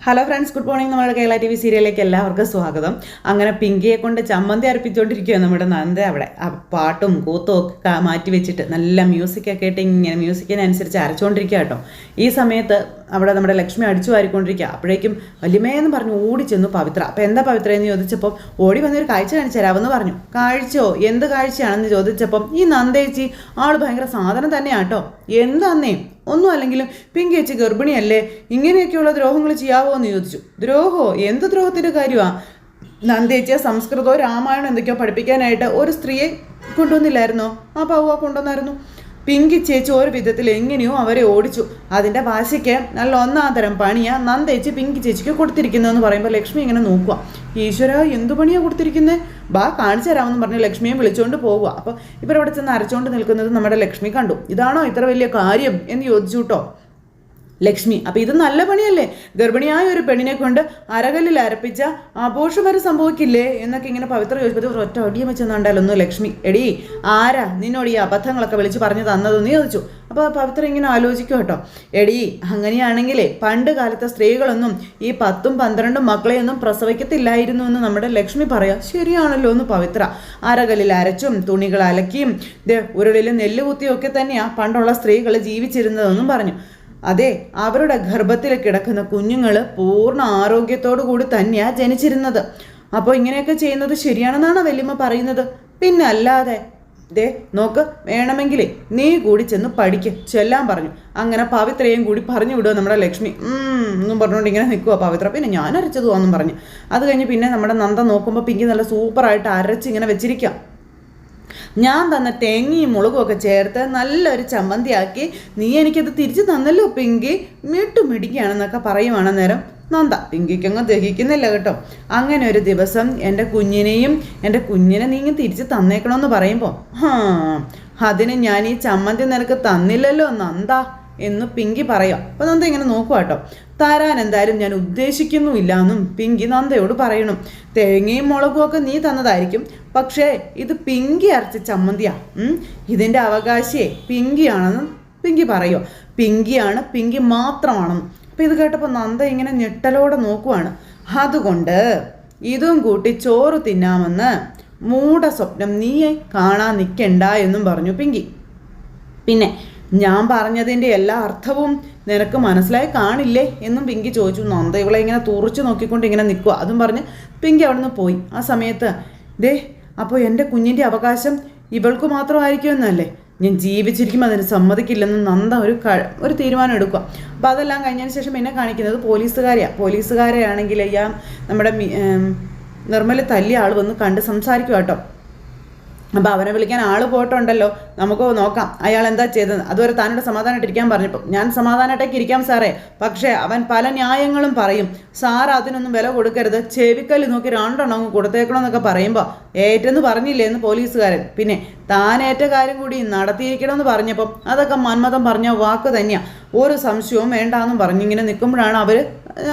Hello friends good morning നമ്മുടെ Kerala T V സീരിയലിലേക്ക് എല്ലാവർക്കും സ്വാഗതം. അങ്ങനെ പിങ്കിയെ കൊണ്ട് ചമ്മന്തി അർപ്പിച്ചുകൊണ്ടിരിക്കുകയാണ് നമ്മുടെ നന്ദ അവിടെ. ആ പാട്ടും കൂത്തും ഒക്കെ മാറ്റി വെച്ചിട്ട് നല്ല മ്യൂസിക്കൊക്കെ ഇട്ട് ഇങ്ങനെ മ്യൂസിക്കിനനുസരിച്ച് അരച്ചുകൊണ്ടിരിക്കുക കേട്ടോ. ഈ സമയത്ത് അവിടെ നമ്മുടെ ലക്ഷ്മി അടിച്ചു വാരിക്കൊണ്ടിരിക്കുക. അപ്പോഴേക്കും വലിയമേന്ന് പറഞ്ഞു ഓടി ചെന്നു പവിത്ര. അപ്പോൾ എന്താ പവിത്ര എന്ന് ചോദിച്ചപ്പോൾ ഓടി വന്നൊരു കാഴ്ച കാണിച്ചു തരാമെന്ന് പറഞ്ഞു. കാഴ്ചയോ? എന്ത് കാഴ്ചയാണെന്ന് ചോദിച്ചപ്പം ഈ നന്ദേച്ചി ആൾ ഭയങ്കര സാധനം തന്നെയാട്ടോ എന്താന്നേ? ഒന്നും അല്ലെങ്കിലും പിങ്കി ചേച്ചി ഗർഭിണിയല്ലേ? ഇങ്ങനെയൊക്കെയുള്ള ദ്രോഹങ്ങൾ ചെയ്യാവോ എന്ന് ചോദിച്ചു. ദ്രോഹോ? എന്ത് ദ്രോഹത്തിന്റെ കാര്യമാ നന്ദേച്ചിയെ സംസ്കൃതോ രാമായണം എന്തൊക്കെയോ പഠിപ്പിക്കാനായിട്ട് ഒരു സ്ത്രീയെ കൊണ്ടുവന്നില്ലായിരുന്നോ? ആ പൗവ കൊണ്ടുവന്നായിരുന്നു. പിങ്കി ചേച്ചി ഒരു വിധത്തിൽ എങ്ങനെയോ അവരെ ഓടിച്ചു. അതിന്റെ ഭാഷയ്ക്ക് നല്ല ഒന്നാം തരം പണിയാണ് നന്ദേച്ചി പിങ്കി ചേച്ചിക്ക് കൊടുത്തിരിക്കുന്നതെന്ന് പറയുമ്പോൾ ലക്ഷ്മി ഇങ്ങനെ നോക്കുക ഈശ്വര എന്തു പണിയാണ് കൊടുത്തിരിക്കുന്നത് ബാ കാണിച്ചു തരാമെന്ന് പറഞ്ഞ് ലക്ഷ്മിയെ വിളിച്ചുകൊണ്ട് പോവുക അപ്പോൾ ഇവരവിടെ ചെന്ന് അരച്ചുകൊണ്ട് നിൽക്കുന്നത് നമ്മുടെ ലക്ഷ്മി കണ്ടു. ഇതാണോ ഇത്ര വലിയ കാര്യം? എന്ന് ചോദിച്ചു കേട്ടോ. ലക്ഷ്മി. അപ്പൊ ഇത് നല്ല പണിയല്ലേ? ഗർഭിണിയായ ഒരു പെണ്ണിനെ കൊണ്ട് അരകല്ലിൽ അരപ്പിച്ച വരെ സംഭവിക്കില്ലേ? എന്നൊക്കെ ഇങ്ങനെ പവിത്ര ചോദിച്ചപ്പോൾ ഒറ്റ ഒടിയം വെച്ചെന്നുണ്ടാലൊന്നു ലക്ഷ്മി. എടി ആരാ നിന്നോട് ഈ അബദ്ധങ്ങളൊക്കെ വിളിച്ച് പറഞ്ഞു തന്നതെന്ന് ചോദിച്ചു. അപ്പോൾ പവിത്ര ഇങ്ങനെ ആലോചിക്കും കേട്ടോ. എടി അങ്ങനെയാണെങ്കിലേ പണ്ട് കാലത്തെ സ്ത്രീകളൊന്നും ഈ പത്തും പന്ത്രണ്ടും മക്കളെയൊന്നും പ്രസവിക്കത്തില്ലായിരുന്നു എന്ന് നമ്മുടെ ലക്ഷ്മി പറയാം. ശരിയാണല്ലോ എന്ന് പവിത്ര. അരകല്ലിൽ അരച്ചും തുണികൾ അലക്കിയും ഉരുളിൽ നെല്ല് കുത്തിയും ഒക്കെ തന്നെയാ പണ്ടുള്ള സ്ത്രീകൾ ജീവിച്ചിരുന്നതെന്നും പറഞ്ഞു. അതെ അവരുടെ ഗർഭത്തിൽ കിടക്കുന്ന കുഞ്ഞുങ്ങൾ പൂർണ ആരോഗ്യത്തോടു കൂടി തന്നെയാ ജനിച്ചിരുന്നത്. അപ്പോൾ ഇങ്ങനെയൊക്കെ ചെയ്യുന്നത് ശരിയാണെന്നാണ് വല്യമ്മ പറയുന്നത്? പിന്നെ അല്ലാതെ ദേ നോക്ക് വേണമെങ്കിലേ നീ കൂടി ചെന്ന് പഠിക്ക് ചെല്ലാൻ പറഞ്ഞു. അങ്ങനെ പവിത്രയും കൂടി പറഞ്ഞു വിടുക നമ്മുടെ ലക്ഷ്മി. എന്നും പറഞ്ഞുകൊണ്ട് ഇങ്ങനെ നിൽക്കുക പവിത്ര. പിന്നെ ഞാൻ അരച്ചതു എന്നും പറഞ്ഞു. അത് കഴിഞ്ഞ് പിന്നെ നമ്മുടെ നന്ദ നോക്കുമ്പോൾ പിങ്കി നല്ല സൂപ്പറായിട്ട് അരച്ച് ഇങ്ങനെ വെച്ചിരിക്കാം ഞാൻ തന്ന തേങ്ങയും മുളകും ഒക്കെ ചേർത്ത് നല്ലൊരു ചമ്മന്തിയാക്കി നീ എനിക്കത് തിരിച്ചു തന്നല്ലോ പിങ്കി. മിട്ടുമിടിക്കുകയാണെന്നൊക്കെ പറയുവാണ് നേരം നന്ദ പിങ്കിക്കങ്ങ് ദഹിക്കുന്നില്ല കേട്ടോ. അങ്ങനെ ഒരു ദിവസം എന്റെ കുഞ്ഞിനെയും എന്റെ കുഞ്ഞിനെ നീ തിരിച്ച് തന്നേക്കണമെന്ന് പറയുമ്പോൾ ഹാ അതിന് ഞാൻ ഈ ചമ്മന്തി നിനക്ക് തന്നില്ലല്ലോ നന്ദ എന്ന് പിങ്കി പറയാം അപ്പോൾ നന്ദ ഇങ്ങനെ നോക്കുക കേട്ടോ. തരാൻ എന്തായാലും ഞാൻ ഉദ്ദേശിക്കുന്നുമില്ല എന്നും പിങ്കി നന്ദയോട് പറയണം. തേങ്ങയും മുളകും ഒക്കെ നീ തന്നതായിരിക്കും. പക്ഷേ ഇത് പിങ്കി അരച്ച ചമ്മന്തിയാ. ഇതിന്റെ അവകാശിയെ പിങ്കിയാണെന്ന് പിങ്കി പറയോ? പിങ്കിയാണ് പിങ്കി മാത്രമാണെന്ന്. അപ്പം ഇത് കേട്ടപ്പോൾ നന്ദ ഇങ്ങനെ ഞെട്ടലോടെ നോക്കുവാണ്. അതുകൊണ്ട് ഇതും കൂട്ടി ചോറ് തിന്നാമെന്ന് മൂട സ്വപ്നം നീയെ കാണാൻ നിൽക്കണ്ട എന്നും പറഞ്ഞു പിങ്കി. പിന്നെ ഞാൻ പറഞ്ഞതിന്റെ എല്ലാ അർത്ഥവും നിനക്ക് മനസ്സിലായി കാണില്ലേ എന്നും പിങ്കി ചോദിച്ചു. നന്ദ ഇവളെ ഇങ്ങനെ തുറച്ചു നോക്കിക്കൊണ്ട് ഇങ്ങനെ നിൽക്കുക അതും പറഞ്ഞ് പിങ്കി അവിടുന്ന് പോയി. ആ സമയത്ത് ദേ അപ്പോൾ എന്റെ കുഞ്ഞിന്റെ അവകാശം ഇവൾക്ക് മാത്രമായിരിക്കും എന്നല്ലേ? ഞാൻ ജീവിച്ചിരിക്കുമ്പോൾ അതിന് സമ്മതിക്കില്ലെന്ന് നന്ദ ഒരു ക ഒരു തീരുമാനം എടുക്കുക അപ്പോൾ അതെല്ലാം കഴിഞ്ഞതിന് ശേഷം എന്നെ കാണിക്കുന്നത് പോലീസുകാരെയാണ് പോലീസുകാരെയാണെങ്കിൽ ഞാൻ നമ്മുടെ നിർമ്മല തല്ലിയ ആൾ വന്ന് കണ്ട് സംസാരിക്കുക കേട്ടോ. അപ്പോൾ അവനെ വിളിക്കാൻ ആൾ പോയിട്ടുണ്ടല്ലോ. നമുക്ക് നോക്കാം. അയാൾ എന്താ ചെയ്തത്? അതുവരെ താനോട് സമാധാനമായിട്ട് ഇരിക്കാൻ പറഞ്ഞപ്പോൾ ഞാൻ സമാധാനമായിട്ടേക്ക് ഇരിക്കാം സാറേ. പക്ഷേ അവൻ പല ന്യായങ്ങളും പറയും. സാർ അതിനൊന്നും വില കൊടുക്കരുത്. ചെവിക്കല്ല് നോക്കി രണ്ടെണ്ണം കൊടുത്തേക്കണമെന്നൊക്കെ പറയുമ്പോൾ ഏറ്റെന്ന് പറഞ്ഞില്ലേ എന്ന് പോലീസുകാരൻ. പിന്നെ താൻ ഏറ്റ കാര്യം കൂടി നടത്തിയിരിക്കണമെന്ന് പറഞ്ഞപ്പം അതൊക്കെ മന്മഥം പറഞ്ഞ വാക്ക് തന്നെയാണ് ഒരു സംശയവും വേണ്ടാന്നും പറഞ്ഞിങ്ങനെ നിൽക്കുമ്പോഴാണ് അവർ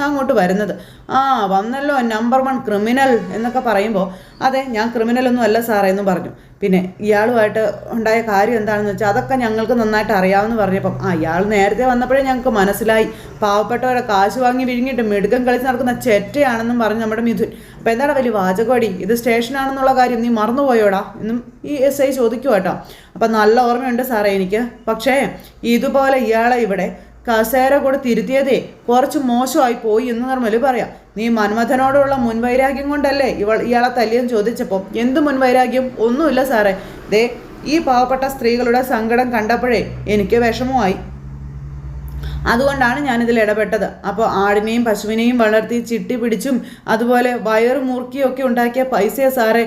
അങ്ങോട്ട് വരുന്നത്. ആ വന്നല്ലോ നമ്പർ വൺ ക്രിമിനൽ എന്നൊക്കെ പറയുമ്പോൾ അതെ ഞാൻ ക്രിമിനൽ ഒന്നും അല്ല സാറേ എന്ന് പറഞ്ഞു. പിന്നെ ഇയാളുമായിട്ട് ഉണ്ടായ കാര്യം എന്താണെന്ന് വെച്ചാൽ അതൊക്കെ ഞങ്ങൾക്ക് നന്നായിട്ട് അറിയാമെന്ന് പറഞ്ഞപ്പം ആ ഇയാൾ നേരത്തെ വന്നപ്പോഴേ ഞങ്ങൾക്ക് മനസ്സിലായി. പാവപ്പെട്ടവരെ കാശ് വാങ്ങി വിഴുങ്ങിയിട്ട് മിടുക്കം കളിച്ച് നടക്കുന്ന ചെറ്റയാണെന്നും പറഞ്ഞ് നമ്മുടെ മിഥുൻ അപ്പം എന്താണ് വലിയ വാചകോടി ഇത് സ്റ്റേഷനാണെന്നുള്ള കാര്യം നീ മറന്നുപോയോടാ? എന്നും ഈ എസ് ഐ ചോദിക്കുക കേട്ടോ അപ്പം നല്ല ഓർമ്മയുണ്ട് സാറേ എനിക്ക്. പക്ഷേ ഇതുപോലെ ഇയാളെ ഇവിടെ കസേര കൂടെ തിരുത്തിയതേ കുറച്ച് മോശമായി പോയി എന്ന് നിർമ്മൽ പറയാം. നീ മന്മഥനോടുള്ള മുൻവൈരാഗ്യം കൊണ്ടല്ലേ ഇവൾ ഇയാളെ തല്ലിയെന്ന് ചോദിച്ചപ്പോൾ എന്ത് മുൻവൈരാഗ്യം? ഒന്നുമില്ല സാറേ. ദേ ഈ പാവപ്പെട്ട സ്ത്രീകളുടെ സങ്കടം കണ്ടപ്പോഴേ എനിക്ക് വിഷമമായി. അതുകൊണ്ടാണ് ഞാനിതിൽ ഇടപെട്ടത്. അപ്പോൾ ആടിനെയും പശുവിനെയും വളർത്തി ചിട്ടി പിടിച്ചും അതുപോലെ വയറ് മുറുക്കിയും ഒക്കെ ഉണ്ടാക്കിയ പൈസയെ സാറേ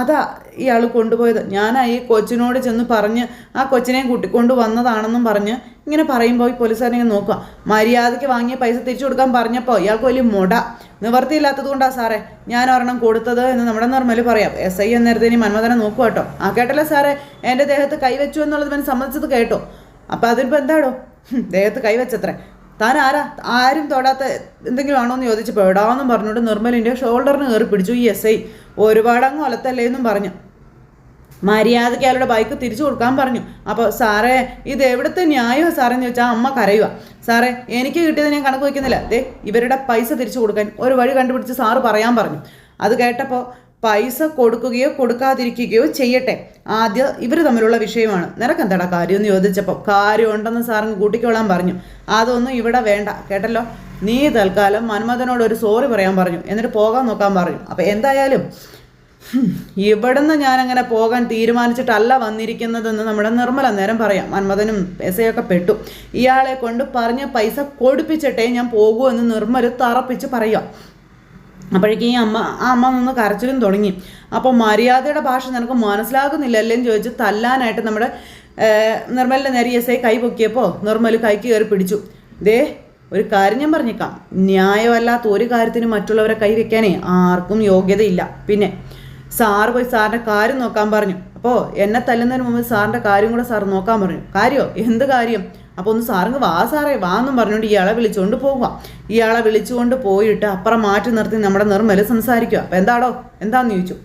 അതാ ഇയാൾ കൊണ്ടുപോയത്. ഞാനാ ഈ കൊച്ചിനോട് ചെന്ന് പറഞ്ഞ് ആ കൊച്ചിനെ കൂട്ടിക്കൊണ്ട് വന്നതാണെന്നും പറഞ്ഞ് ഇങ്ങനെ പറയുമ്പോൾ ഈ പോലീസുകാരനെ നോക്കുക. മര്യാദയ്ക്ക് വാങ്ങിയ പൈസ തിരിച്ചു കൊടുക്കാൻ പറഞ്ഞപ്പോൾ ഇയാൾക്ക് വലിയ മുട. നിവർത്തിയില്ലാത്തത് കൊണ്ടാണ് സാറേ ഞാൻ ഒരെണ്ണം കൊടുത്തത് എന്ന് നമ്മുടെ നിർമ്മൽ പറയാം. എസ് ഐ എന്നേരത്തെ ഇനി മന്മഥനെ നോക്കുക കേട്ടോ. ആ കേട്ടല്ലോ സാറേ എന്റെ ദേഹത്ത് കൈവച്ചു എന്നുള്ളത് ഇവൻ സമ്മതിച്ചത് കേട്ടോ. അപ്പോൾ അതിനിപ്പോൾ എന്താടോ? ദേഹത്ത് കൈവച്ചത്രേ. താൻ ആരാ? ആരും തൊടാത്ത എന്തെങ്കിലും ആണോ എന്ന് ചോദിച്ചപ്പോൾ എടാന്നും പറഞ്ഞുകൊണ്ട് നിർമ്മലിന്റെ ഷോൾഡറിന് കയറി പിടിച്ചു. ഈ എസ് ഐ ഒരുപാടങ്ങ് ഒലത്തല്ലേ എന്നും പറഞ്ഞു. മര്യാദയ്ക്ക് അയാളുടെ ബൈക്ക് തിരിച്ചു കൊടുക്കാൻ പറഞ്ഞു. അപ്പോൾ സാറേ ഇത് എവിടുത്തെ ന്യായമോ സാറേന്ന് ചോദിച്ചാൽ അമ്മ കരയുക സാറേ എനിക്ക് കിട്ടിയത് ഞാൻ കണക്ക് വയ്ക്കുന്നില്ല. ദേ ഇവരുടെ പൈസ തിരിച്ചു കൊടുക്കാൻ ഒരു വഴി കണ്ടുപിടിച്ച് സാറ് പറയാൻ പറഞ്ഞു. അത് കേട്ടപ്പോൾ പൈസ കൊടുക്കുകയോ കൊടുക്കാതിരിക്കുകയോ ചെയ്യട്ടെ. ആദ്യം ഇവർ തമ്മിലുള്ള വിഷയമാണ്. നിനക്കെന്താടാ കാര്യം എന്ന് ചോദിച്ചപ്പോൾ കാര്യം ഉണ്ടെന്ന് സാറിന് കൂട്ടിക്കോളാൻ പറഞ്ഞു. അതൊന്നും ഇവിടെ വേണ്ട. കേട്ടല്ലോ? നീ തൽക്കാലം മന്മഥനോട് ഒരു സോറി പറയാൻ പറഞ്ഞു. എന്നിട്ട് പോകാൻ നോക്കാൻ പറഞ്ഞു. അപ്പോൾ എന്തായാലും ഇവിടുന്ന് ഞാനങ്ങനെ പോകാൻ തീരുമാനിച്ചിട്ടല്ല വന്നിരിക്കുന്നതെന്ന് നമ്മുടെ നിർമ്മല നേരം പറയാം. മന്മഥനും പൈസയൊക്കെ പെട്ടു. ഇയാളെ കൊണ്ട് പറഞ്ഞ പൈസ കൊടുപ്പിച്ചിട്ടേ ഞാൻ പോകൂ എന്ന് നിർമ്മല തറപ്പിച്ച് പറയാം അപ്പോഴേക്കും ഈ അമ്മ ആ അമ്മ നിന്ന് കരച്ചിലും തുടങ്ങി. അപ്പോൾ മര്യാദയുടെ ഭാഷ നിനക്ക് മനസ്സിലാകുന്നില്ലല്ലേ എന്ന് ചോദിച്ച് തല്ലാനായിട്ട് നമ്മുടെ നിർമ്മലിന്റെ നേരെ എസ് ഐ കൈ പൊക്കിയപ്പോൾ നിർമ്മൽ കൈക്ക് കയറി പിടിച്ചു. ദേ ഒരു കാര്യം ഞാൻ പറഞ്ഞേക്കാം. ന്യായമല്ലാത്ത ഒരു കാര്യത്തിനും മറ്റുള്ളവരെ കൈ വെക്കാനേ ആർക്കും യോഗ്യതയില്ല. പിന്നെ സാറ് പോയി സാറിന്റെ കാര്യം നോക്കാൻ പറഞ്ഞു. അപ്പോൾ എന്നെ തല്ലുന്നതിന് മുമ്പ് സാറിന്റെ കാര്യം കൂടെ സാർ നോക്കാൻ പറഞ്ഞു. കാര്യമോ എന്ത് കാര്യം? അപ്പോൾ ഒന്ന് സാറിങ് വാ സാറേ വാ എന്നും പറഞ്ഞുകൊണ്ട് ഇയാളെ വിളിച്ചുകൊണ്ട് പോവുക. ഇയാളെ വിളിച്ചുകൊണ്ട് പോയിട്ട് അപ്പുറം മാറ്റി നിർത്തി നമ്മുടെ നിർമ്മൽ സംസാരിക്കുക. അപ്പോൾ എന്താടോ? എന്താന്ന് ചോദിച്ചു?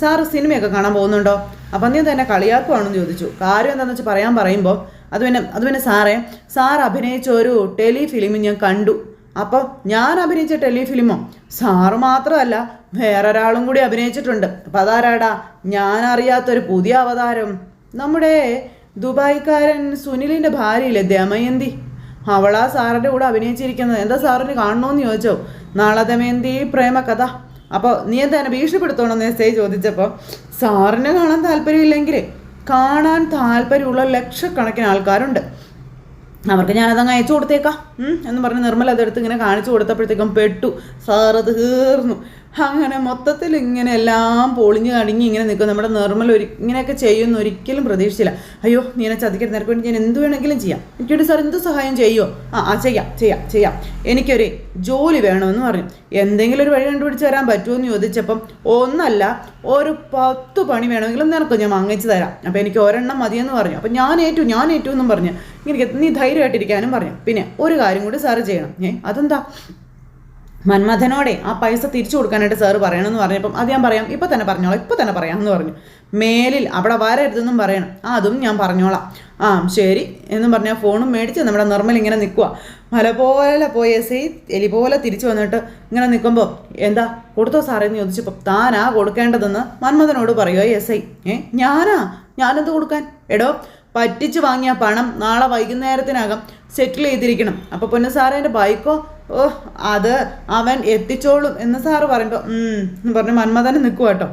സാറ് സിനിമയൊക്കെ കാണാൻ പോകുന്നുണ്ടോ? അപ്പം നീ തന്നെ കളിയാക്കുവാണെന്ന് ചോദിച്ചു. കാര്യം എന്താണെന്ന് വെച്ചാൽ പറയാൻ പറയുമ്പോൾ അത് പിന്നെ അത് പിന്നെ സാറേ സാർ അഭിനയിച്ച ഒരു ടെലി ഫിലിം ഞാൻ കണ്ടു. അപ്പോൾ ഞാൻ അഭിനയിച്ച ടെലി ഫിലിമോ സാറ് മാത്രമല്ല വേറൊരാളും കൂടി അഭിനയിച്ചിട്ടുണ്ട്. അപ്പം അതാരാടാ? ഞാൻ അറിയാത്തൊരു പുതിയ അവതാരം. നമ്മുടെ ദുബായിക്കാരൻ സുനിലിന്റെ ഭാര്യയില്ലേ ദമയന്തി. അവളാ സാറിന്റെ കൂടെ അഭിനയിച്ചിരിക്കുന്നത്. എന്താ സാറിന് കാണണമെന്ന് ചോദിച്ചോ. നാളെ ദമയന്തി പ്രേമകഥ അപ്പോൾ നീ എന്താ എന്നെ ഭീഷണിപ്പെടുത്തണമെന്ന് എസ് ഐ ചോദിച്ചപ്പോൾ സാറിന് കാണാൻ താല്പര്യമില്ലെങ്കിൽ കാണാൻ താല്പര്യമുള്ള ലക്ഷക്കണക്കിന് ആൾക്കാരുണ്ട്. അവർക്ക് ഞാനതങ്ങ് അയച്ചു കൊടുത്തേക്കാം. എന്ന് പറഞ്ഞ് നിർമ്മല അതെടുത്ത് ഇങ്ങനെ കാണിച്ചു കൊടുത്തപ്പോഴത്തേക്കും പെട്ടു. സാറത് തീർന്നു. അങ്ങനെ മൊത്തത്തിൽ ഇങ്ങനെ എല്ലാം പൊളിഞ്ഞ് കടിഞ്ഞ് ഇങ്ങനെ നിൽക്കും. നമ്മുടെ നിർമ്മൽ ഒരു ഇങ്ങനെയൊക്കെ ചെയ്യുമെന്ന് ഒരിക്കലും പ്രതീക്ഷിച്ചില്ല. അയ്യോ നീ എന്നെ ചതിക്കരുത്. നിനക്ക് വേണ്ടി ഞാൻ എന്ത് വേണമെങ്കിലും ചെയ്യാം. എനിക്കോട് സാർ എന്ത് സഹായം ചെയ്യുമോ ആ ആ ചെയ്യാം ചെയ്യാം ചെയ്യാം. എനിക്കൊരു ജോലി വേണമെന്ന് പറഞ്ഞു. എന്തെങ്കിലും ഒരു വഴി കണ്ടുപിടിച്ച് തരാൻ പറ്റുമോ എന്ന് ചോദിച്ചപ്പം ഒന്നല്ല ഒരു പത്ത് പണി വേണമെങ്കിലും നിനക്ക് ഞാൻ വാങ്ങിച്ചു തരാം. അപ്പോൾ എനിക്ക് ഒരെണ്ണം മതിയെന്ന് പറഞ്ഞു. അപ്പോൾ ഞാൻ ഏറ്റു ഞാൻ ഏറ്റു എന്നും പറഞ്ഞു. എനിക്ക് നീ ധൈര്യമായിട്ടിരിക്കാനും പറഞ്ഞു. പിന്നെ ഒരു കാര്യം കൂടി സാറ് ചെയ്യണം. ഏ അതെന്താ? മന്മഥനോടെ ആ പൈസ തിരിച്ചു കൊടുക്കാനായിട്ട് സാറ് പറയണമെന്ന് പറഞ്ഞപ്പം അത് ഞാൻ പറയാം. ഇപ്പം തന്നെ പറഞ്ഞോളാം. ഇപ്പം തന്നെ പറയാം എന്ന് പറഞ്ഞു. മേലിൽ അവിടെ വരരുതെന്നും പറയണം. അതും ഞാൻ പറഞ്ഞോളാം. ആ ശരി എന്നും പറഞ്ഞാൽ ഫോണും മേടിച്ച് നമ്മുടെ നിർമ്മൽ ഇങ്ങനെ നിൽക്കുക മല പോലെ പോയ എസ് എലി പോലെ തിരിച്ചു വന്നിട്ട് ഇങ്ങനെ നിൽക്കുമ്പോൾ എന്താ കൊടുത്തോ സാറേ എന്ന് ചോദിച്ചപ്പോൾ താനാ കൊടുക്കേണ്ടതെന്ന് മന്മഥനോട് പറയുമോ എസ് ഐ ഏ ഞാനാ? ഞാനെന്ത് കൊടുക്കാൻ? എടോ പറ്റിച്ച് വാങ്ങിയ പണം നാളെ വൈകുന്നേരത്തിനകം സെറ്റിൽ ചെയ്തിരിക്കണം. അപ്പോൾ പൊന്നു സാറേ എന്റെ ബൈക്കോ? ഓ അത് അവൻ എത്തിച്ചോളും എന്ന് സാറ് പറയുമ്പോൾ പറഞ്ഞ് മന്മഥനെ നിൽക്കുക കേട്ടോ.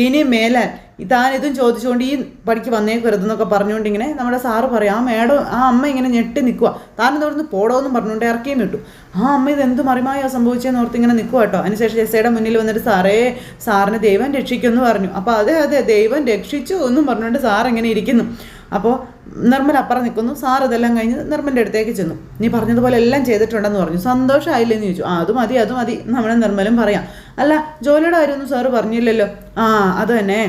ഇനി മേലെ താൻ ഇതും ചോദിച്ചുകൊണ്ട് ഈ പടിക്ക് വന്നേക്കരുതെന്നൊക്കെ പറഞ്ഞുകൊണ്ട് ഇങ്ങനെ നമ്മുടെ സാറ് പറയും ആ മേഡം ആ അമ്മ ഇങ്ങനെ ഞെട്ടി നിൽക്കുക താൻ ഇതോടൊന്ന് പോടോന്നും പറഞ്ഞുകൊണ്ട് ഇറക്കിയും വിട്ടു. ആ അമ്മ ഇത് എന്ത് മറിമായോ സംഭവിച്ചതെന്ന് ഓർത്ത് ഇങ്ങനെ നിൽക്കുക കേട്ടോ. അതിനുശേഷം ജെസ്സയുടെ മുന്നിൽ വന്നിട്ട് സാറേ സാറിനെ ദൈവം രക്ഷിക്കുമെന്ന് പറഞ്ഞു. അപ്പോൾ അതെ അതെ ദൈവം രക്ഷിച്ചു എന്നും പറഞ്ഞുകൊണ്ട് സാർ ഇങ്ങനെ ഇരിക്കുന്നു. അപ്പോൾ നിർമ്മൽ അപ്പുറം നിൽക്കുന്നു സാർ ഇതെല്ലാം കഴിഞ്ഞ് നിർമ്മലിന്റെ അടുത്തേക്ക് ചെന്നു. നീ പറഞ്ഞതുപോലെ എല്ലാം ചെയ്തിട്ടുണ്ടെന്ന് പറഞ്ഞു. സന്തോഷമായില്ലെന്ന് ചോദിച്ചു. ആ അത് മതി അത് മതി നമ്മുടെ നിർമ്മലും പറയാം. അല്ല ജോലിയുടെ കാര്യമൊന്നും സാറ് പറഞ്ഞില്ലല്ലോ. ആ അത് തന്നെ.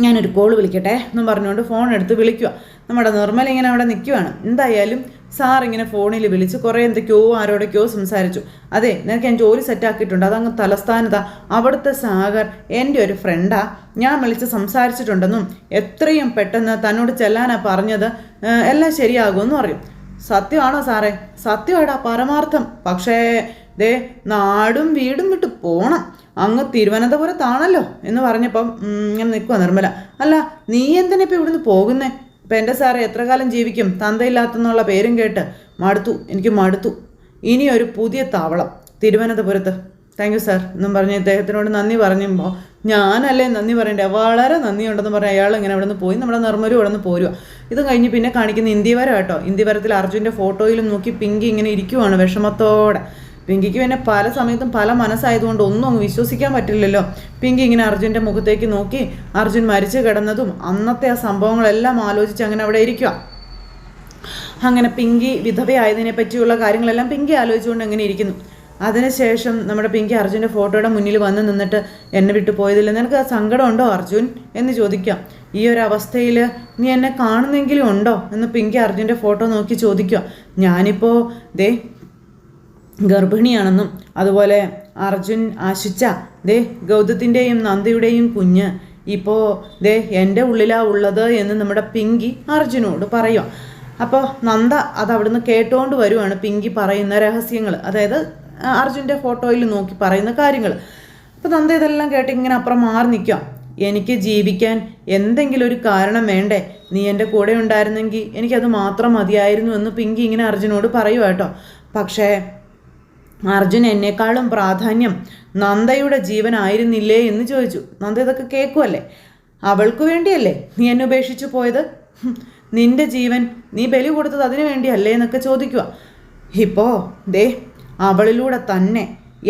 ഞാനൊരു കോൾ വിളിക്കട്ടെ എന്നും പറഞ്ഞുകൊണ്ട് ഫോൺ എടുത്ത് വിളിക്കുക നമ്മുടെ നിർമ്മൽ ഇങ്ങനെ അവിടെ നിൽക്കുവാണ് എന്തായാലും സാർ ഇങ്ങനെ ഫോണിൽ വിളിച്ച് കുറേ എന്തൊക്കെയോ ആരോടൊക്കെയോ സംസാരിച്ചു. അതെ നിനക്ക് ഞാൻ ജോലി സെറ്റാക്കിയിട്ടുണ്ട്. അതങ്ങ് തലസ്ഥാനതാ അവിടുത്തെ സാഗർ എന്റെ ഒരു ഫ്രണ്ടാ. ഞാൻ വിളിച്ച് സംസാരിച്ചിട്ടുണ്ടെന്നും എത്രയും പെട്ടെന്ന് തന്നോട് ചെല്ലാനാ പറഞ്ഞത്. എല്ലാം ശരിയാകുമെന്ന് പറയും സത്യമാണോ സാറേ? സത്യമാടാ പരമാർത്ഥം. പക്ഷേ ദേ നാടും വീടും വിട്ട് പോണം. അങ്ങ് തിരുവനന്തപുരത്താണല്ലോ എന്ന് പറഞ്ഞപ്പം ഇങ്ങനെ നിൽക്കുക നിർമ്മല. അല്ല നീ എന്തിനാ ഇപ്പം ഇവിടുന്ന് പോകുന്നേ? ഇപ്പം എന്റെ സാറ് എത്ര കാലം ജീവിക്കും? തന്തയില്ലാത്തെന്നുള്ള പേരും കേട്ട് മടുത്തു. എനിക്ക് മടുത്തു. ഇനി ഒരു പുതിയ താവളം തിരുവനന്തപുരത്ത്. താങ്ക് യു സാർ എന്നും പറഞ്ഞ് ഇദ്ദേഹത്തിനോട് നന്ദി പറഞ്ഞുമ്പോൾ ഞാനല്ലേ നന്ദി പറയണ്ടേ? വളരെ നന്ദിയുണ്ടെന്ന് പറഞ്ഞ് അയാൾ ഇങ്ങനെ അവിടെ നിന്ന് പോയി. നമ്മുടെ നിർമ്മരും അവിടെ നിന്ന് പോരുക ഇത് കഴിഞ്ഞ് പിന്നെ കാണിക്കുന്ന ഇന്ത്യവരം കേട്ടോ ഇന്ത്യവരത്തിൽ അർജുന്റെ ഫോട്ടോയിലും നോക്കി പിങ്കി ഇങ്ങനെ ഇരിക്കുവാണ് വിഷമത്തോടെ. പിങ്കിക്ക് പിന്നെ പല സമയത്തും പല മനസ്സായതുകൊണ്ട് ഒന്നും അങ്ങ് വിശ്വസിക്കാൻ പറ്റില്ലല്ലോ. പിങ്കി ഇങ്ങനെ അർജുന്റെ മുഖത്തേക്ക് നോക്കി അർജുൻ മരിച്ചു കിടന്നതും അന്നത്തെ ആ സംഭവങ്ങളെല്ലാം ആലോചിച്ച് അങ്ങനെ അവിടെ ഇരിക്കുക അങ്ങനെ പിങ്കി വിധവയായതിനെ പറ്റിയുള്ള കാര്യങ്ങളെല്ലാം പിങ്കി ആലോചിച്ചുകൊണ്ട് അങ്ങനെ ഇരിക്കുന്നു. അതിനുശേഷം നമ്മുടെ പിങ്കി അർജുന്റെ ഫോട്ടോയുടെ മുന്നിൽ വന്ന് നിന്നിട്ട് എന്നെ വിട്ടു പോയതില്ല. നിനക്ക് സങ്കടമുണ്ടോ അർജുൻ? എന്ന് ചോദിക്കാം. ഈ ഒരു അവസ്ഥയിൽ നീ എന്നെ കാണുന്നെങ്കിലും ഉണ്ടോ? എന്ന് പിങ്കി അർജുന്റെ ഫോട്ടോ നോക്കി ചോദിക്കുക ഞാനിപ്പോൾ ദേ ഗർഭിണിയാണെന്നും അതുപോലെ അർജുൻ ആശിച്ച ദേ ഗൗതത്തിന്റെയും നന്ദിയുടെയും കുഞ്ഞ് ഇപ്പോൾ ദേ എന്റെ ഉള്ളിലാ ഉള്ളത് എന്ന് നമ്മുടെ പിങ്കി അർജുനോട് പറയുക അപ്പോൾ നന്ദ അത് അവിടുന്ന് കേട്ടുകൊണ്ട് വരുവാണ് പിങ്കി പറയുന്ന രഹസ്യങ്ങൾ അതായത് അർജുന്റെ ഫോട്ടോയിൽ നോക്കി പറയുന്ന കാര്യങ്ങൾ അപ്പോൾ നന്ദ ഇതെല്ലാം കേട്ട് ഇങ്ങനെ അപ്പുറം മാറി നിൽക്കാം എനിക്ക് ജീവിക്കാൻ എന്തെങ്കിലും ഒരു കാരണം വേണ്ടേ? നീ എന്റെ കൂടെ ഉണ്ടായിരുന്നെങ്കിൽ എനിക്കത് മാത്രം മതിയായിരുന്നു എന്ന് പിങ്കി ഇങ്ങനെ അർജുനോട് പറയുക കേട്ടോ. പക്ഷേ അർജുൻ എന്നെക്കാളും പ്രാധാന്യം നന്ദയുടെ ജീവനായിരുന്നില്ലേ എന്ന് ചോദിച്ചു. നന്ദ ഇതൊക്കെ കേൾക്കുമല്ലേ അവൾക്ക് വേണ്ടിയല്ലേ നീ എന്നെ ഉപേക്ഷിച്ചു പോയത്? നിന്റെ ജീവൻ നീ ബലി കൊടുത്തത് അതിനു വേണ്ടിയല്ലേ എന്നൊക്കെ ചോദിക്കുക. ഇപ്പോ ദേ അവളിലൂടെ തന്നെ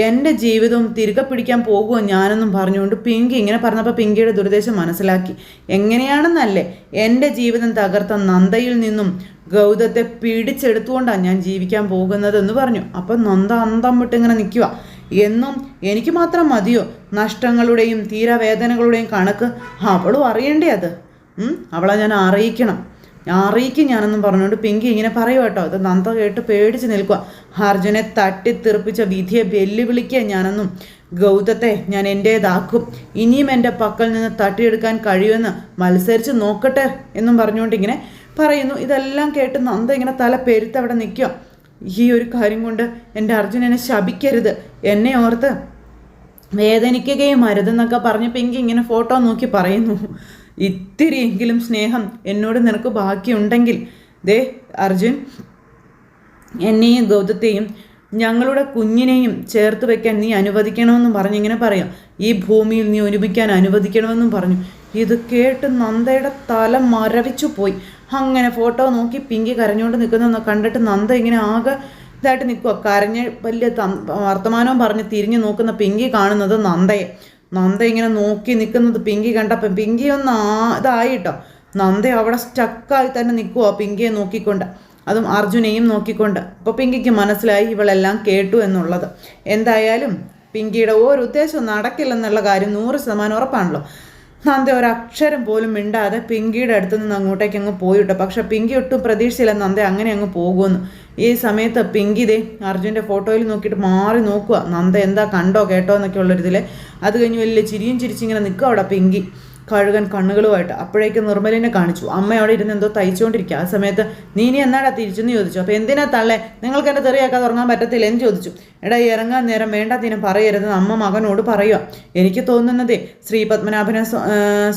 എന്റെ ജീവിതവും തിരികെ പിടിക്കാൻ പോകുമോ ഞാനെന്നും പറഞ്ഞുകൊണ്ട് പിങ്കി ഇങ്ങനെ പറഞ്ഞപ്പോൾ പിങ്കിയുടെ ദുരുദ്ദേശം മനസ്സിലാക്കി. എങ്ങനെയാണെന്നല്ലേ എന്റെ ജീവിതം തകർത്ത നന്ദയിൽ നിന്നും ഗൗതത്തെ പിടിച്ചെടുത്തുകൊണ്ടാണ് ഞാൻ ജീവിക്കാൻ പോകുന്നതെന്ന് പറഞ്ഞു. അപ്പം നന്ദ അന്തം വിട്ട് ഇങ്ങനെ നിൽക്കുക എന്നും എനിക്ക് മാത്രം മതിയോ? നഷ്ടങ്ങളുടെയും തീരവേദനകളുടെയും കണക്ക് അവളും അറിയണ്ടേ അത്? അവളെ ഞാൻ അറിയിക്കണം. അറിയിക്കും ഞാനെന്നും പറഞ്ഞുകൊണ്ട് പിങ്കി ഇങ്ങനെ പറയൂ കേട്ടോ. അത് നന്ദ കേട്ട് പേടിച്ച് നിൽക്കുക അർജുനെ തട്ടിത്തെറിപ്പിച്ച വിധിയെ വെല്ലുവിളിക്കുക ഞാനെന്നും. ഗൗതത്തെ ഞാൻ എന്റേതാക്കും ഇനിയും എന്റെ പക്കൽ നിന്ന് തട്ടിയെടുക്കാൻ കഴിയുമെന്ന് മത്സരിച്ച് നോക്കട്ടെ എന്നും പറഞ്ഞുകൊണ്ട് ഇങ്ങനെ പറയുന്നു. ഇതെല്ലാം കേട്ട് നന്ദ ഇങ്ങനെ തല പെരുത്ത് അവിടെ നിൽക്കുക. ഈ ഒരു കാര്യം കൊണ്ട് എന്റെ അർജുനനെ ശപിക്കരുത്. എന്നെ ഓർത്ത് വേദനിക്കുകയും അരുതെന്നൊക്കെ പറഞ്ഞ് പിങ്കി ഇങ്ങനെ ഫോട്ടോ നോക്കി പറയുന്നു. ഇത്തിരിയെങ്കിലും സ്നേഹം എന്നോട് നിനക്ക് ബാക്കിയുണ്ടെങ്കിൽ. ദേ അർജുൻ എന്നെയും ഗൗതത്തെയും ഞങ്ങളുടെ കുഞ്ഞിനെയും ചേർത്ത് വെക്കാൻ നീ അനുവദിക്കണമെന്നും പറഞ്ഞിങ്ങനെ പറയാം. ഈ ഭൂമിയിൽ നീ ഒരുമിക്കാൻ അനുവദിക്കണമെന്നും പറഞ്ഞു. ഇത് കേട്ട് നന്ദയുടെ തല മരവിച്ചു പോയി. അങ്ങനെ ഫോട്ടോ നോക്കി പിങ്കി കരഞ്ഞുകൊണ്ട് നിൽക്കുന്ന കണ്ടിട്ട് നന്ദ ഇങ്ങനെ ആകെ ഇതായിട്ട് നിൽക്കുക കരഞ്ഞ് വലിയ വർത്തമാനവും പറഞ്ഞ് തിരിഞ്ഞു നോക്കുന്ന പിങ്കി കാണുന്നത് നന്ദയെ. നന്ദ ഇങ്ങനെ നോക്കി നിൽക്കുന്നത് പിങ്കി കണ്ടപ്പം പിങ്കി ഒന്ന് ആ ഇതായിട്ടോ നന്ദ അവിടെ സ്റ്റക്കായി തന്നെ നിൽക്കുക പിങ്കിയെ നോക്കിക്കൊണ്ട്. അതും അർജുനെയും നോക്കിക്കൊണ്ട്. അപ്പോൾ പിങ്കിക്ക് മനസ്സിലായി ഇവളെല്ലാം കേട്ടു എന്നുള്ളത്. എന്തായാലും പിങ്കിയുടെ ഒരു ഉദ്ദേശവും നടക്കില്ലെന്നുള്ള കാര്യം നൂറ് ശതമാനം ഉറപ്പാണല്ലോ. നന്ദ ഒരക്ഷരം പോലും മിണ്ടാതെ പിങ്കിയുടെ അടുത്ത് നിന്ന് അങ്ങോട്ടേക്ക് അങ്ങ് പോയിട്ടോ. പക്ഷെ പിങ്കി ഒട്ടും പ്രതീക്ഷയില്ല നന്ദ അങ്ങനെ അങ്ങ് പോകുമെന്ന്. ഈ സമയത്ത് പിങ്കി ദേ അർജുന്റെ ഫോട്ടോയിൽ നോക്കിയിട്ട് മാറി നോക്കുക നന്ദ എന്താ കണ്ടോ കേട്ടോ എന്നൊക്കെ ഉള്ളൊരിതിൽ അത് കഴിഞ്ഞ് വലിയ ചിരിയും ചിരിച്ചിങ്ങനെ നിൽക്കുക അവിടെ പിങ്കി. കഴുകൻ കണ്ണുകളുമായിട്ട്. അപ്പോഴേക്കും നിർമ്മലിനെ കാണിച്ചു. അമ്മ അവിടെ ഇരുന്ന് എന്തോ തയ്ച്ചുകൊണ്ടിരിക്കുക. ആ സമയത്ത് നീ ഇനി എന്നാടാ തിരിച്ചെന്ന് ചോദിച്ചു? അപ്പോൾ എന്തിനാ തള്ളേ? നിങ്ങൾക്ക് എന്റെ തെറിയാക്കാൻ തുടങ്ങാൻ പറ്റത്തില്ല? എന്ന് ചോദിച്ചു. എടാ ഇറങ്ങാൻ നേരം വേണ്ട വേണ്ടാത്തിനും പറയരുതെന്ന് അമ്മ മകനോട് പറയുക എനിക്ക് തോന്നുന്നതേ ശ്രീ പത്മനാഭന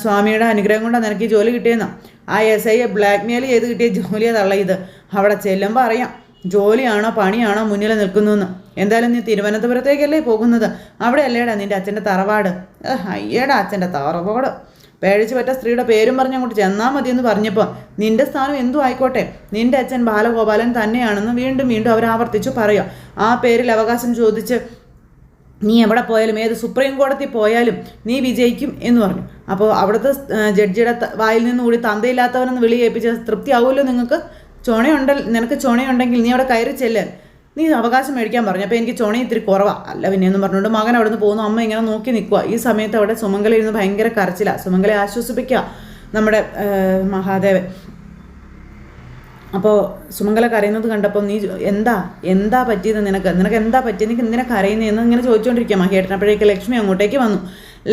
സ്വാമിയുടെ അനുഗ്രഹം കൊണ്ടാണ് നിനക്ക് ജോലി കിട്ടിയെന്ന. ആ എസ് ഐയെ ബ്ലാക്ക് മെയിൽ ചെയ്ത് കിട്ടിയ ജോലിയാ തള്ള ഇത്. അവിടെ ചെല്ലുമ്പോൾ അറിയാം ജോലിയാണോ പണിയാണോ മുന്നിൽ നിൽക്കുന്നതെന്ന് എന്തായാലും നീ തിരുവനന്തപുരത്തേക്കല്ലേ പോകുന്നത്? അവിടെ അല്ലേടാ നിന്റെ അച്ഛന്റെ തറവാട്? അയ്യേടാ അച്ഛന്റെ തറവാട്. പേഴിച്ച് പറ്റ സ്ത്രീയുടെ പേരും പറഞ്ഞ് അങ്ങോട്ട് ചെന്നാൽ മതി എന്ന് പറഞ്ഞപ്പോൾ നിന്റെ സ്ഥാനം എന്തു ആയിക്കോട്ടെ? നിന്റെ അച്ഛൻ ബാലഗോപാലൻ തന്നെയാണെന്ന് വീണ്ടും വീണ്ടും അവർ ആവർത്തിച്ചു പറയുക ആ പേരിൽ അവകാശം ചോദിച്ച് നീ എവിടെ പോയാലും ഏത് സുപ്രീം കോടതി പോയാലും നീ വിജയിക്കും എന്ന് പറഞ്ഞു. അപ്പോൾ അവിടുത്തെ ജഡ്ജിയുടെ വായിൽ നിന്ന് കൂടി തന്തയില്ലാത്തവനെന്ന് തൃപ്തി ആവുമല്ലോ നിങ്ങൾക്ക്? ചുണയുണ്ട നിനക്ക് ചുണയുണ്ടെങ്കിൽ നീ അവിടെ കയറി ചെല്ലാൻ നീ അവകാശം മേടിക്കാൻ പറഞ്ഞു. അപ്പോൾ എനിക്ക് ചുണ ഇത്തിരി കുറവാണ് അല്ല പിന്നെ എന്ന് പറഞ്ഞുകൊണ്ട് മകൻ അവിടെ നിന്ന് പോകുന്നു. അമ്മ ഇങ്ങനെ നോക്കി നിൽക്കുക ഈ സമയത്ത് അവിടെ സുമംഗല ഇരുന്ന് ഭയങ്കര കരച്ചില. സുമംഗലെ ആശ്വസിപ്പിക്കുക നമ്മുടെ മഹാദേവൻ. അപ്പോൾ സുമംഗല കരയുന്നത് കണ്ടപ്പോൾ നീ എന്താ? എന്താ പറ്റിയത് നിനക്ക്? നിനക്ക് എന്താ പറ്റിയത് നിനക്ക് എന്തിനാ കരയുന്നതെന്ന് ഇങ്ങനെ ചോദിച്ചുകൊണ്ടിരിക്കുക മഹേട്ടൻ. അപ്പോഴേക്ക് ലക്ഷ്മി അങ്ങോട്ടേക്ക് വന്നു.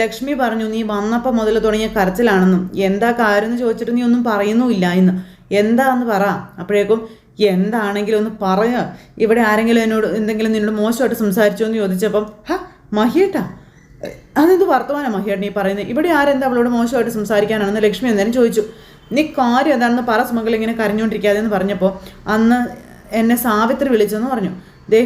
ലക്ഷ്മി പറഞ്ഞു നീ വന്നപ്പോൾ മുതൽ തുടങ്ങിയ കരച്ചിലാണെന്നും എന്താ കാര്യം എന്ന് ചോദിച്ചിട്ട് നീ ഒന്നും പറയുന്നുമില്ല എന്ന്. എന്താന്ന് പറ. അപ്പോഴേക്കും എന്താണെങ്കിലും ഒന്ന് പറയുക ഇവിടെ ആരെങ്കിലും എന്നോട് എന്തെങ്കിലും നിന്നോട് മോശമായിട്ട് സംസാരിച്ചോ എന്ന് ചോദിച്ചപ്പം ഹ മഹിയേട്ടാ അതെന്ത് വർത്തമാനം മഹിയേട്ടൻ ഈ പറയുന്നത് ഇവിടെ ആരെന്താ അവളോട് മോശമായിട്ട് സംസാരിക്കാനാണെന്ന് ലക്ഷ്മി എന്തായാലും ചോദിച്ചു. നീ കാര്യം എന്താണെന്ന് പറ സുമകൾ ഇങ്ങനെ കരഞ്ഞുകൊണ്ടിരിക്കാതെ എന്ന് പറഞ്ഞപ്പോൾ അന്ന് എന്നെ സാവിത്രി വിളിച്ചെന്ന് പറഞ്ഞു. ദേ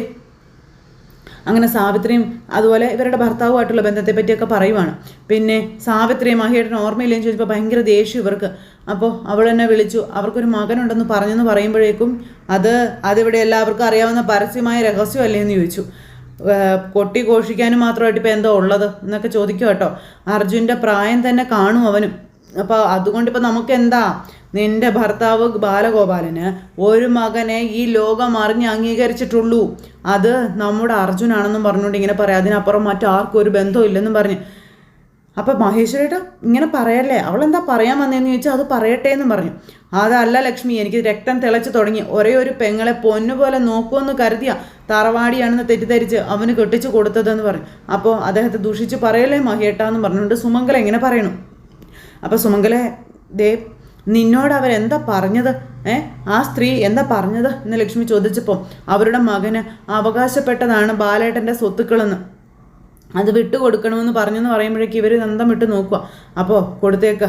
അങ്ങനെ സാവിത്രിയും അതുപോലെ ഇവരുടെ ഭർത്താവുമായിട്ടുള്ള ബന്ധത്തെ പറ്റിയൊക്കെ പറയുവാണ്. പിന്നെ സാവിത്രിയും മഹിയേട്ടൻ ഓർമ്മയില്ലെന്ന് ചോദിച്ചപ്പോൾ ഭയങ്കര ദേഷ്യം ഇവർക്ക്. അപ്പോൾ അവൾ എന്നെ വിളിച്ചു. അവർക്കൊരു മകനുണ്ടെന്ന് പറഞ്ഞെന്ന് പറയുമ്പോഴേക്കും അത് അതിവിടെ എല്ലാവർക്കും അറിയാവുന്ന പരസ്യമായ രഹസ്യമല്ലേ എന്ന് ചോദിച്ചു. കൊട്ടി ഘോഷിക്കാനും മാത്രമായിട്ട് ഇപ്പോൾ എന്തോ ഉള്ളത് എന്നൊക്കെ ചോദിക്കും കേട്ടോ. അർജുന്റെ പ്രായം തന്നെ കാണും അവനും. അപ്പോൾ അതുകൊണ്ട് നമുക്കെന്താ? നമുക്ക് എന്താ നിന്റെ ഭർത്താവ് ബാലഗോപാലന് ഒരു മകനെ ഈ ലോകം അറിഞ്ഞ് അംഗീകരിച്ചിട്ടുള്ളൂ. അത് നമ്മുടെ അർജുനാണെന്നും പറഞ്ഞുകൊണ്ട് ഇങ്ങനെ പറയാം. അതിനപ്പുറം മറ്റാർക്കും ഒരു ബന്ധമില്ലെന്നും പറഞ്ഞ്. അപ്പം മഹേശ്വരേട്ട ഇങ്ങനെ പറയല്ലേ? അവളെന്താ പറയാൻ വന്നതെന്ന് ചോദിച്ചാൽ അത് പറയട്ടെ എന്ന് പറഞ്ഞു. അതല്ല ലക്ഷ്മി എനിക്ക് രക്തം തിളച്ച് തുടങ്ങി. ഒരേ ഒരു പെങ്ങളെ പൊന്നുപോലെ നോക്കുമെന്ന് കരുതിയ തറവാടിയാണെന്ന് തെറ്റിദ്ധരിച്ച് അവന് കെട്ടിച്ചു കൊടുത്തതെന്ന് പറഞ്ഞു. അപ്പോൾ അദ്ദേഹത്തെ ദൂഷിച്ച് പറയല്ലേ മഹേട്ടാന്ന് പറഞ്ഞുകൊണ്ട് സുമംഗല എങ്ങനെ പറയണു. അപ്പോൾ സുമംഗല ദേ നിന്നോട് അവരെന്താ പറഞ്ഞത്? ഏ ആ സ്ത്രീ എന്താ പറഞ്ഞത്? എന്ന് ലക്ഷ്മി ചോദിച്ചപ്പോൾ അവരുടെ മകന് അവകാശപ്പെട്ടതാണ് ബാലേട്ടന്റെ സ്വത്തുക്കളെന്ന്. അത് വിട്ടുകൊടുക്കണമെന്ന് പറഞ്ഞെന്ന് പറയുമ്പോഴേക്കും ഇവർ നന്ദം വിട്ട് നോക്കുക അപ്പോൾ കൊടുത്തേക്ക.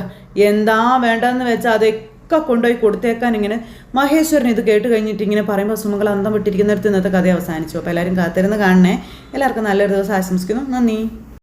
എന്താ വേണ്ടതെന്ന് വെച്ചാൽ അതൊക്കെ കൊണ്ടുപോയി കൊടുത്തേക്കാൻ ഇങ്ങനെ മഹേശ്വരൻ ഇത് കേട്ട് കഴിഞ്ഞിട്ട് ഇങ്ങനെ പറയുമ്പോൾ സുമകൾ അന്തം വിട്ടിരിക്കുന്നിടത്ത് ഇന്നത്തെ കഥ അവസാനിച്ചു. അപ്പോൾ എല്ലാവരും കാത്തിരുന്ന് കാണണേ. എല്ലാവർക്കും നല്ലൊരു ദിവസം ആശംസിക്കുന്നു. നന്ദി.